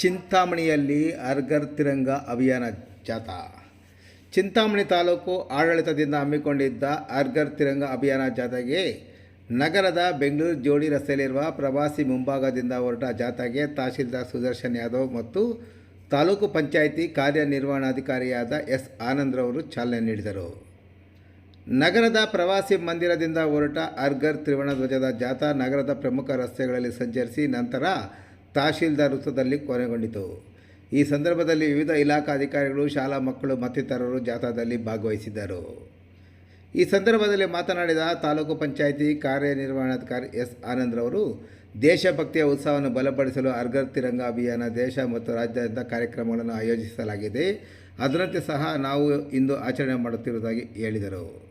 ಚಿಂತಾಮಣಿಯಲ್ಲಿ ಅರ್ಗರ್ ತಿರಂಗ ಅಭಿಯಾನ ಜಾಥಾ. ಚಿಂತಾಮಣಿ ತಾಲೂಕು ಆಡಳಿತದಿಂದ ಹಮ್ಮಿಕೊಂಡಿದ್ದ ಅರ್ಗರ್ ತಿರಂಗ ಅಭಿಯಾನ ಜಾಥಾಗೆ ನಗರದ ಬೆಂಗಳೂರು ಜೋಡಿ ರಸ್ತೆಯಲ್ಲಿರುವ ಪ್ರವಾಸಿ ಮುಂಭಾಗದಿಂದ ಹೊರಟ ಜಾಥಾಗೆ ತಹಶೀಲ್ದಾರ್ ಸುದರ್ಶನ್ ಯಾದವ್ ಮತ್ತು ತಾಲೂಕು ಪಂಚಾಯಿತಿ ಕಾರ್ಯನಿರ್ವಹಣಾಧಿಕಾರಿಯಾದ ಎಸ್ ಆನಂದ್ರವರು ಚಾಲನೆ ನೀಡಿದರು. ನಗರದ ಪ್ರವಾಸಿ ಮಂದಿರದಿಂದ ಹೊರಟ ಅರ್ಗರ್ ತ್ರಿವರ್ಣ ಧ್ವಜದ ಜಾಥಾ ನಗರದ ಪ್ರಮುಖ ರಸ್ತೆಗಳಲ್ಲಿ ಸಂಚರಿಸಿ ನಂತರ ತಹಶೀಲ್ದಾರ್ ವೃತ್ತದಲ್ಲಿ ಕೊನೆಗೊಂಡಿತು. ಈ ಸಂದರ್ಭದಲ್ಲಿ ವಿವಿಧ ಇಲಾಖಾ ಅಧಿಕಾರಿಗಳು, ಶಾಲಾ ಮಕ್ಕಳು, ಮತ್ತಿತರರು ಜಾಥಾದಲ್ಲಿ ಭಾಗವಹಿಸಿದ್ದರು. ಈ ಸಂದರ್ಭದಲ್ಲಿ ಮಾತನಾಡಿದ ತಾಲೂಕು ಪಂಚಾಯಿತಿ ಕಾರ್ಯನಿರ್ವಹಣಾಧಿಕಾರಿ ಎಸ್ ಆನಂದ್ರವರು ದೇಶಭಕ್ತಿಯ ಉತ್ಸವವನ್ನು ಬಲಪಡಿಸಲು ಅರ್ಗರ್ ತಿರಂಗ ಅಭಿಯಾನ, ದೇಶ ಮತ್ತು ರಾಜ್ಯಾದ್ಯಂತ ಕಾರ್ಯಕ್ರಮಗಳನ್ನು ಆಯೋಜಿಸಲಾಗಿದೆ. ಅದರಂತೆ ಸಹ ನಾವು ಇಂದು ಆಚರಣೆ ಮಾಡುತ್ತಿರುವುದಾಗಿ ಹೇಳಿದರು.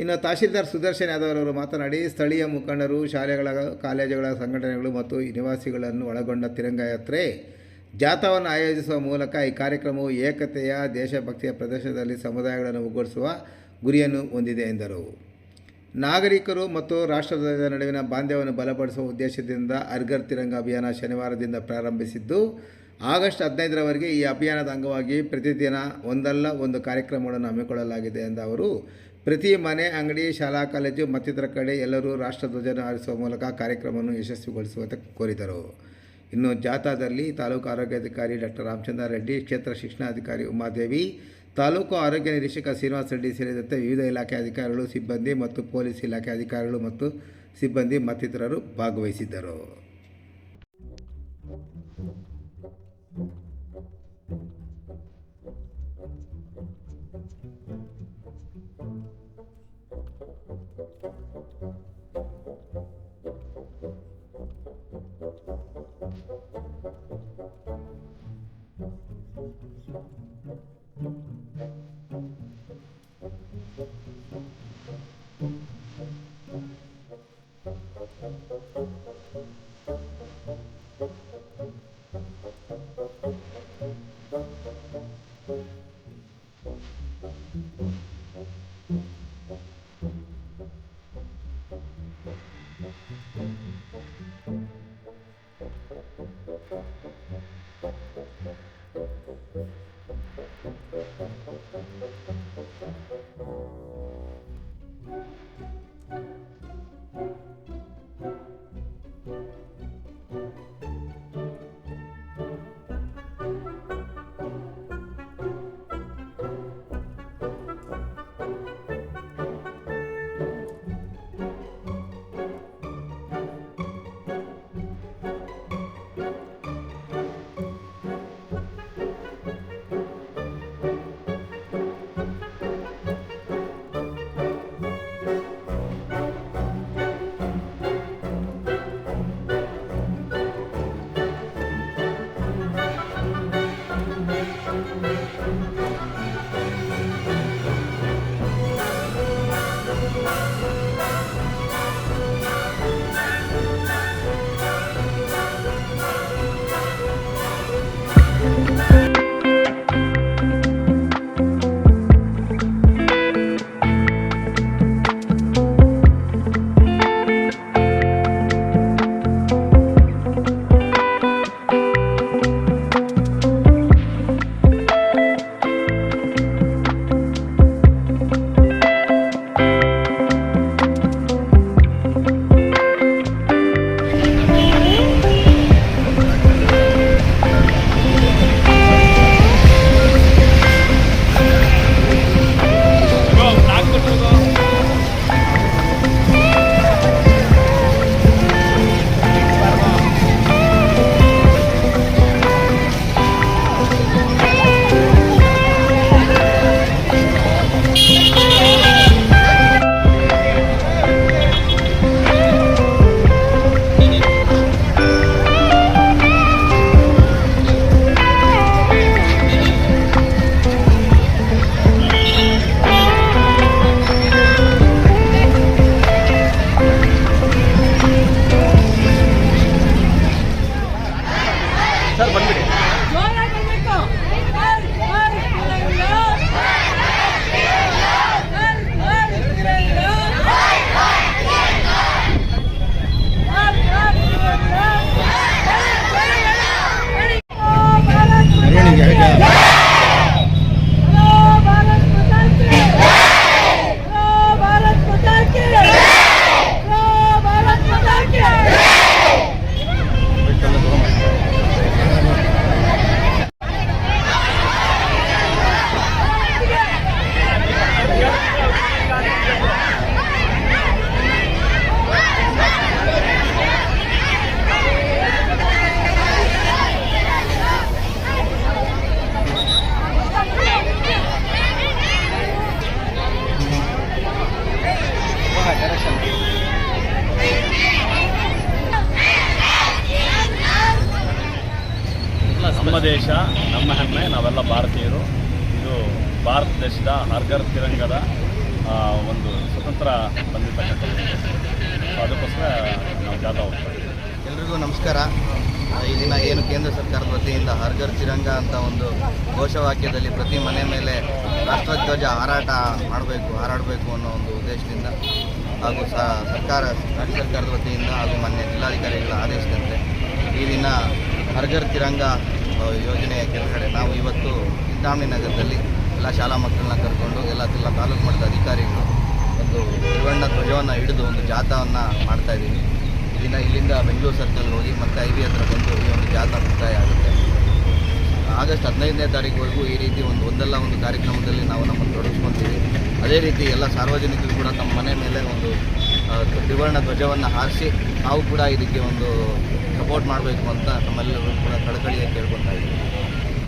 ಇನ್ನು ತಹಶೀಲ್ದಾರ್ ಸುದರ್ಶನ್ ಯಾದವ್ ಅವರು ಮಾತನಾಡಿ, ಸ್ಥಳೀಯ ಮುಖಂಡರು, ಶಾಲೆಗಳ, ಕಾಲೇಜುಗಳ ಸಂಘಟನೆಗಳು ಮತ್ತು ನಿವಾಸಿಗಳನ್ನು ಒಳಗೊಂಡ ತಿರಂಗ ಯಾತ್ರೆ ಜಾಥಾವನ್ನು ಆಯೋಜಿಸುವ ಮೂಲಕ ಈ ಕಾರ್ಯಕ್ರಮವು ಏಕತೆಯ, ದೇಶಭಕ್ತಿಯ ಪ್ರದೇಶದಲ್ಲಿ ಸಮುದಾಯಗಳನ್ನು ಒಗ್ಗೂಡಿಸುವ ಗುರಿಯನ್ನು ಹೊಂದಿದೆ ಎಂದರು. ನಾಗರಿಕರು ಮತ್ತು ರಾಷ್ಟ್ರದ ನಡುವಿನ ಬಾಂಧವ್ಯವನ್ನು ಬಲಪಡಿಸುವ ಉದ್ದೇಶದಿಂದ ಅರ್ಗರ್ ತಿರಂಗ ಅಭಿಯಾನ ಶನಿವಾರದಿಂದ ಪ್ರಾರಂಭಿಸಿದ್ದು, ಆಗಸ್ಟ್ ಹದಿನೈದರವರೆಗೆ ಈ ಅಭಿಯಾನದ ಅಂಗವಾಗಿ ಪ್ರತಿದಿನ ಒಂದಲ್ಲ ಒಂದು ಕಾರ್ಯಕ್ರಮಗಳನ್ನು ಹಮ್ಮಿಕೊಳ್ಳಲಾಗಿದೆ ಎಂದ ಅವರು ಪ್ರತಿ ಮನೆ, ಅಂಗಡಿ, ಶಾಲಾ, ಕಾಲೇಜು ಮತ್ತಿತರ ಕಡೆ ಎಲ್ಲರೂ ರಾಷ್ಟ್ರಧ್ವಜನ ಹಾರಿಸುವ ಮೂಲಕ ಕಾರ್ಯಕ್ರಮವನ್ನು ಯಶಸ್ವಿಗೊಳಿಸುವಂತೆ ಕೋರಿದರು. ಇನ್ನು ಜಾಥಾದಲ್ಲಿ ತಾಲೂಕು ಆರೋಗ್ಯಾಧಿಕಾರಿ ಡಾಕ್ಟರ್ ರಾಮಚಂದ್ರ ರೆಡ್ಡಿ, ಕ್ಷೇತ್ರ ಶಿಕ್ಷಣಾಧಿಕಾರಿ ಉಮಾದೇವಿ, ತಾಲೂಕು ಆರೋಗ್ಯ ನಿರೀಕ್ಷಕ ಶ್ರೀನಿವಾಸ ರೆಡ್ಡಿ ಸೇರಿದಂತೆ ವಿವಿಧ ಇಲಾಖೆ ಅಧಿಕಾರಿಗಳು, ಸಿಬ್ಬಂದಿ ಮತ್ತು ಪೊಲೀಸ್ ಇಲಾಖೆ ಅಧಿಕಾರಿಗಳು ಮತ್ತು ಸಿಬ್ಬಂದಿ ಮತ್ತಿತರರು ಭಾಗವಹಿಸಿದ್ದರು. ಬಂದ್ಬಿಡಿ. ದೇಶ, ನಮ್ಮ ಹೆಮ್ಮೆ, ನಾವೆಲ್ಲ ಭಾರತೀಯರು. ಇದು ಭಾರತ ದೇಶದ ಹರ್ಗರ್ ತಿರಂಗದ ಒಂದು ಸ್ವತಂತ್ರ ಬಂದಿರತಕ್ಕಂಥದ್ದು. ಅದಕ್ಕೋಸ್ಕರ ನಾವು ಜಾಥಾ ಹೋಗ್ತಾ ಎಲ್ರಿಗೂ ನಮಸ್ಕಾರ. ದಿನ ಏನು ಕೇಂದ್ರ ಸರ್ಕಾರದ ವತಿಯಿಂದ ಹರ್ಗರ್ ತಿರಂಗ ಅಂತ ಒಂದು ಘೋಷವಾಕ್ಯದಲ್ಲಿ ಪ್ರತಿ ಮನೆ ಮೇಲೆ ರಾಷ್ಟ್ರಧ್ವಜ ಹಾರಾಟ ಮಾಡಬೇಕು, ಹಾರಾಡಬೇಕು ಅನ್ನೋ ಒಂದು ಉದ್ದೇಶದಿಂದ ಹಾಗೂ ಸರ್ಕಾರ, ರಾಜ್ಯ ಸರ್ಕಾರದ ವತಿಯಿಂದ ಹಾಗೂ ಮಾನ್ಯ ಜಿಲ್ಲಾಧಿಕಾರಿಗಳ ಆದೇಶದಂತೆ ಈ ದಿನ ಹರ್ಗರ್ ತಿರಂಗ ಯೋಜನೆಯ ಕೆಳಗಡೆ ನಾವು ಇವತ್ತು ಚಿಂತಾಮಣಿ ನಗರದಲ್ಲಿ ಎಲ್ಲ ಶಾಲಾ ಮಕ್ಕಳನ್ನ ಕರ್ಕೊಂಡು ಎಲ್ಲ ಜಿಲ್ಲಾ ತಾಲೂಕು ಮಟ್ಟದ ಅಧಿಕಾರಿಗಳು ಒಂದು ತ್ರಿವರ್ಣ ಧ್ವಜವನ್ನು ಹಿಡಿದು ಒಂದು ಜಾಥಾವನ್ನು ಮಾಡ್ತಾ ಇದ್ದೀವಿ. ಈ ದಿನ ಇಲ್ಲಿಂದ ಬೆಂಗಳೂರು ಸರ್ಕಲ್ ಹೋಗಿ ಮತ್ತೆ ಐ ವಿ ಹತ್ರ ಬಂದು ಈ ಒಂದು ಜಾಥಾ ಮುಕ್ತಾಯ ಆಗುತ್ತೆ. ಆಗಸ್ಟ್ ಹದಿನೈದನೇ ತಾರೀಕುವರೆಗೂ ಈ ರೀತಿ ಒಂದು ಒಂದಲ್ಲ ಒಂದು ಕಾರ್ಯಕ್ರಮದಲ್ಲಿ ನಾವು ನಮ್ಮನ್ನು ತೊಡಗಿಸ್ಕೊತೀವಿ. ಅದೇ ರೀತಿ ಎಲ್ಲ ಸಾರ್ವಜನಿಕರು ಕೂಡ ತಮ್ಮ ಮನೆ ಮೇಲೆ ಒಂದು ತ್ರಿವರ್ಣ ಧ್ವಜವನ್ನು ಹಾರಿಸಿ ನಾವು ಕೂಡ ಇದಕ್ಕೆ ಒಂದು ಸಪೋರ್ಟ್ ಮಾಡಬೇಕು ಅಂತ ನಮ್ಮೆಲ್ಲರೂ ಕೂಡ ಕಳಕಳಿಯಾಗಿ ಕೇಳ್ಕೊತಾ ಇದ್ದೀವಿ.